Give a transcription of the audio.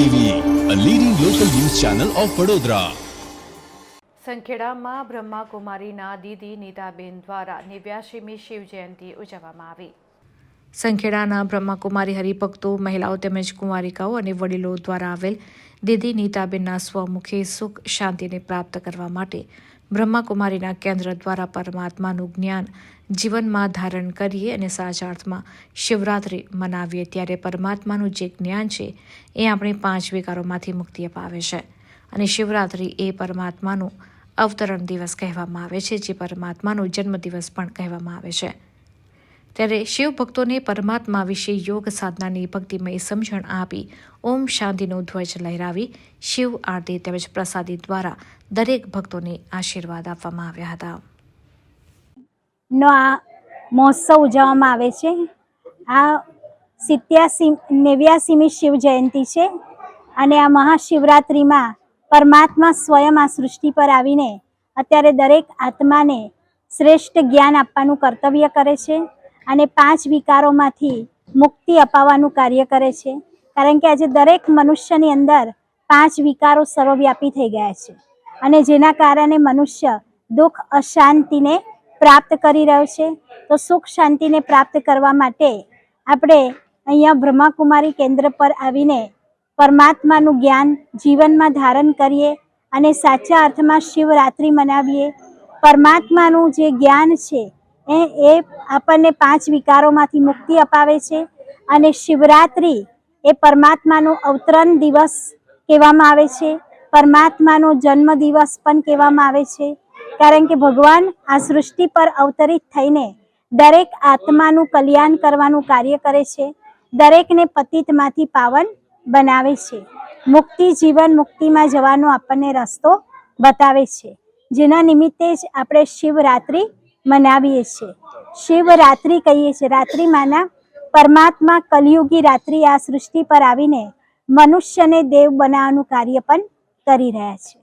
TV a leading સંખેડામાં બ્રહ્માકુમારીના દીદી નીતાબેન દ્વારા નેવ્યાસીમી શિવ જયંતિ ઉજવવામાં આવી. સંખેડાના બ્રહ્માકુમારી હરિભક્તો, મહિલાઓ તેમજ કુંવારિકાઓ અને વડીલો દ્વારા આવેલ દીદી નીતાબેનના સ્વમુખે સુખ શાંતિને પ્રાપ્ત કરવા માટે બ્રહ્માકુમારીના કેન્દ્ર દ્વારા પરમાત્માનું જ્ઞાન જીવનમાં ધારણ કરીએ અને સાચા અર્થમાં શિવરાત્રિ મનાવીએ ત્યારે પરમાત્માનું જે જ્ઞાન છે એ આપણે પાંચ વિકારોમાંથી મુક્તિ અપાવે છે. અને શિવરાત્રિ એ પરમાત્માનું અવતરણ દિવસ કહેવામાં આવે છે, જે પરમાત્માનો જન્મદિવસ પણ કહેવામાં આવે છે. ત્યારે શિવ ભક્તોને પરમાત્મા વિશે યોગ સાધનાની ભક્તિમય સમજણ આપી ઓમ શાંતિનો ધ્વજ લહેરાવી શિવ આરતી તેમજ પ્રસાદી દ્વારા દરેક ભક્તોને આશીર્વાદ આપવામાં આવ્યા હતા. નો આ મહોત્સવ ઉજવવામાં આવે છે. આ સિત્યાસી નેવ્યાસીમી શિવ જયંતિ છે અને આ મહાશિવરાત્રિમાં પરમાત્મા સ્વયં આ સૃષ્ટિ પર આવીને અત્યારે દરેક આત્માને શ્રેષ્ઠ જ્ઞાન આપવાનું કર્તવ્ય કરે છે. અને પાંચ વિકારોમાંથી મુક્તિ અપાવવાનું કાર્ય કરે છે. કારણ કે આજે દરેક મનુષ્યની અંદર પાંચ વિકારો સર્વવ્યાપી થઈ ગયા છે. અને જેના કારણે મનુષ્ય દુઃખ, અશાંતિને પ્રાપ્ત કરી રહ્યો છે. તો સુખ, શાંતિને પ્રાપ્ત કરવા માટે આપણે અહીંયા બ્રહ્માકુમારી કેન્દ્ર પર આવીને પરમાત્માનું જ્ઞાન જીવનમાં ધારણ કરીએ અને સાચા અર્થમાં શિવરાત્રિ મનાવીએ. પરમાત્માનું જે જ્ઞાન છે એ આપણને પાંચ વિકારોમાંથી મુક્તિ અપાવે છે અને શિવરાત્રિ એ પરમાત્માનો અવતરણ દિવસ કહેવામાં આવે છે. પરમાત્માનો જન્મ દિવસ પણ કહેવામાં આવે છે. કારણ કે ભગવાન આ સૃષ્ટિ પર અવતરિત થઈને દરેક આત્માનું કલ્યાણ કરવાનું કાર્ય કરે છે. દરેકને પતિતમાંથી પાવન બનાવે છે. મુક્તિ જીવન મુક્તિમાં જવાનો આપણને રસ્તો બતાવે છે. જેના નિમિત્તે જ આપણે શિવરાત્રિ મનાવીએ છીએ. શિવરાત્રિ કહીએ છીએ. રાત્રિમાંના પરમાત્મા કલયુગી રાત્રિ આ સૃષ્ટિ પર આવીને મનુષ્યને દેવ બનાવવાનું કાર્ય પણ કરી રહ્યા છે.